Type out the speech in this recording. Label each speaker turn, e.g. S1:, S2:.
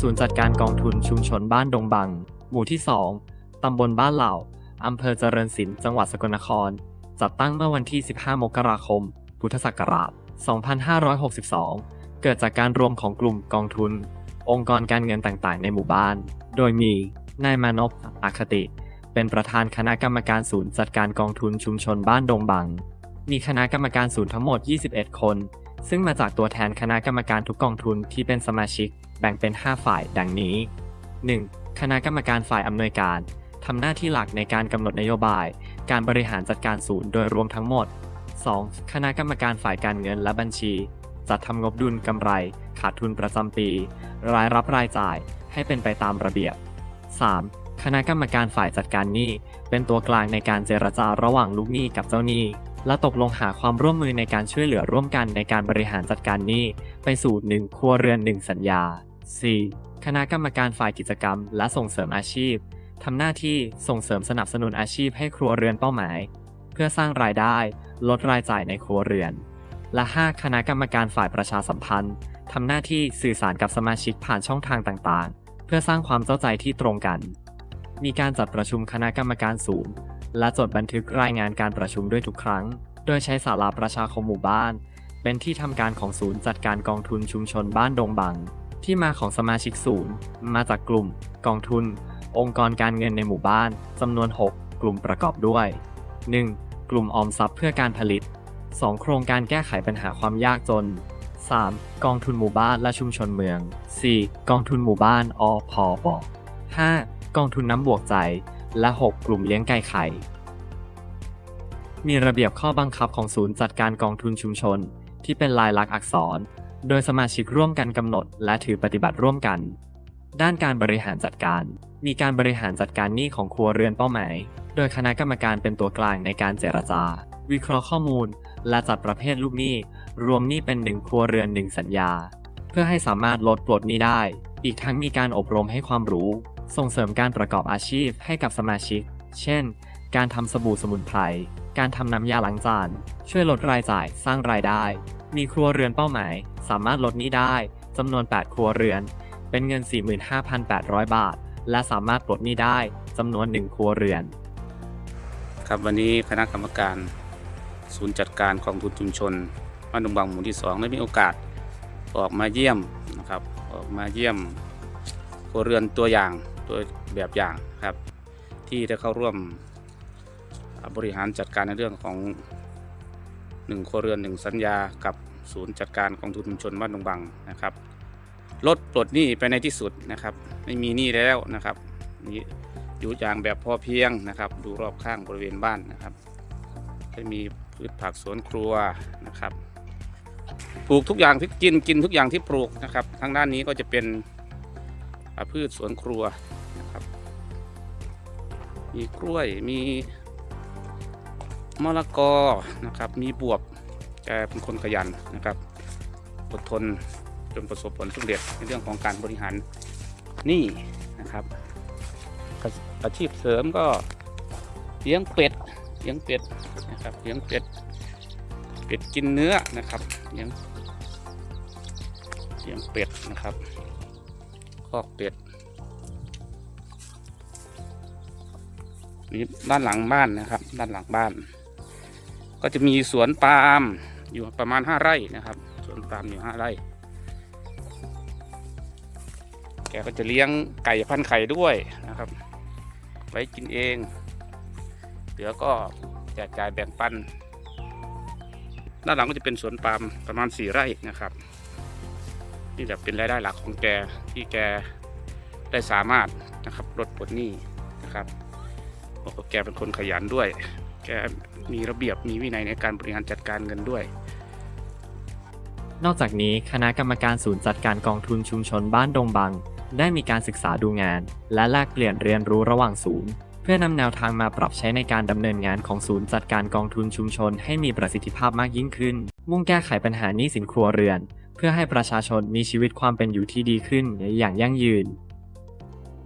S1: ศูนย์จัดการกองทุนชุมชนบ้านดงบัง หมู่ที่ 2 ตำบลบ้านเหล่า อำเภอเจริญศิลป์ จังหวัดสกลนคร จัดตั้งเมื่อวันที่ 15 มกราคม พุทธศักราช 2562 เกิดจากการรวมของกลุ่มกองทุน องค์กรการเงินต่างๆ ในหมู่บ้าน โดยมีนายมานพอคติ เป็นประธานคณะกรรมการศูนย์จัดการกองทุนชุมชนบ้านดงบัง มีคณะกรรมการศูนย์ทั้งหมด 21 คน ซึ่งมาจากตัวแทนคณะกรรมการทุกกองทุนที่เป็นสมาชิกแบ่งเป็น 5 ฝ่ายดังนี้ 1. คณะกรรมการฝ่ายอำนวยการทำหน้าที่หลักในการกำหนดนโยบาย การบริหารจัดการศูนย์โดยรวมทั้งหมด 2. คณะกรรมการฝ่ายการเงินและบัญชี จัดทำงบดุลกำไร ขาดทุนประจำปี รายรับรายจ่ายให้เป็นไปตามระเบียบ 3. คณะกรรมการฝ่ายจัดการหนี้ เป็นตัวกลางในการเจรจาระหว่างลูกหนี้กับเจ้าหนี้ และตกลงหาความร่วมมือในการช่วยเหลือร่วมกันในการบริหารจัดการหนี้ไปสู่1ครัวเรือน1สัญญา 4. คณะกรรมการฝ่ายกิจกรรม และส่งเสริมอาชีพทำหน้าที่ส่งเสริมสนับสนุนอาชีพให้ครัวเรือนเป้าหมาย เพื่อสร้างรายได้ ลดรายจ่ายในครัวเรือน และ 5 คณะกรรมการฝ่ายประชาสัมพันธ์ทำหน้าที่สื่อสารกับสมาชิกผ่านช่องทางต่างๆ เพื่อสร้างความเข้าใจที่ตรงกัน มีการจัดประชุมคณะกรรมการศูนย์ และจดบันทึกรายงานการประชุมด้วยทุกครั้ง โดยใช้ศาลาประชาคมหมู่บ้าน เป็นที่ทำการของศูนย์จัดการกองทุนชุมชนบ้านดงบัง ที่มาของสมาชิกศูนย์ มาจากกลุ่ม กองทุน องค์กรการเงินในหมู่บ้านจำนวน 6 กลุ่มประกอบด้วย 1. กลุ่มออมทรัพย์เพื่อการผลิต 2. โครงการแก้ไขปัญหาความยากจน 3. กองทุนหมู่บ้านและชุมชนเมือง 4. กองทุนหมู่บ้านอพบ 5. กองทุนน้ำบวกใจ และ 6 กลุ่มเลี้ยงไก่ไข่ มีระเบียบข้อบังคับของศูนย์จัดการกองทุนชุมชน ที่เป็นลายลักษณ์อักษร โดยสมาชิกร่วมกันกำหนด และถือปฏิบัติร่วมกัน ด้านการบริหารจัดการ มีการบริหารจัดการหนี้ของครัวเรือนเป้าหมาย โดยคณะกรรมการเป็นตัวกลางในการเจรจา วิเคราะห์ข้อมูล และจัดประเภทลูกหนี้ รวมหนี้เป็นหนึ่งครัวเรือนหนึ่งสัญญา เพื่อให้สามารถลดปลดหนี้ได้ อีกทั้งมีการอบรมให้ความรู้ ส่งเสริมการประกอบอาชีพให้กับสมาชิก เช่น การทำสบู่สมุนไพร การทำน้ำยาล้างจาน ช่วยลดรายจ่าย สร้างรายได้ มีครัวเรือนเป้าหมาย สามารถลดหนี้ได้จำนวน 8 ครัวเรือน เป็นเงิน 45,800 บาท และสามารถปลดหนี้ได้จำนวน 1 ครัวเรือน
S2: ครับวันนี้คณะกรรมการ ศูนย์จัดการกองทุนชุมชนบ้านดงบังหมู่ที่สองได้มีโอกาสออกมาเยี่ยมนะครับออกมาเยี่ยมครัวเรือนตัวอย่าง ตัวแบบอย่างครับ ที่ได้เข้าร่วมบริหารจัดการในเรื่องของหนึ่งครัวเรือนหนึ่งสัญญากับศูนย์จัดการกองทุนชุมชนบ้านดงบังนะครับลดปลดหนี้ไปในที่สุดนะครับ ไม่มีหนี้แล้วนะครับนี่อยู่อย่างแบบพอเพียงนะครับ ดูรอบข้างบริเวณบ้านนะครับจะมีพืชผักสวนครัวนะครับ ปลูกทุกอย่างที่กินกินทุกอย่างที่ปลูกนะครับ ทางด้านนี้ก็จะเป็น พืชสวนครัวนะครับ มีกล้วยมีมะละกอนะครับ มีบวบแกเป็นคนขยันนะครับอดทนจนประสบผลสำเร็จในเรื่องของการบริหารหนี่นะครับ อาชีพเสริมก็เลี้ยงเป็ดเลี้ยงเป็ดนะครับเลี้ยงเป็ดเป็ดกินเนื้อนะครับเลี้ยงเลี้ยงเป็ดนะครับ คอกเป็ดนี่ด้านหลังบ้านนะครับ ด้านหลังบ้าน ก็จะมีสวนปาล์มอยู่ประมาณห้าไร่นะครับ สวนปาล์มอยู่ห้าไร่ แกก็จะเลี้ยงไก่พันไข่ด้วยนะครับ ไว้กินเองเหลือก็แจกจ่ายแบ่งปัน ด้านหลังก็จะเป็นสวนปาล์มประมาณสี่ไร่นะครับ นี่แหละเป็นรายได้หลักของแกที่แกได้สามารถนะครับลดปลดหนี้นะครับเพราะว่าแกเป็นคนขยันด้วย แกมีระเบียบมีวินัยในการบริหารจัดการเงินด้วย
S1: นอกจากนี้คณะกรรมการศูนย์จัดการกองทุนชุมชนบ้านดงบัง ได้มีการศึกษาดูงาน และแลกเปลี่ยนเรียนรู้ระหว่างศูนย์เพื่อนำแนวทางมาปรับใช้ในการดำเนินงานของศูนย์จัดการกองทุนชุมชนให้มีประสิทธิภาพมากยิ่งขึ้น มุ่งแก้ไขปัญหาหนี้สินครัวเรือน เพื่อให้ประชาชนมีชีวิตความเป็นอยู่ที่ดีขึ้นอย่างยั่งยืน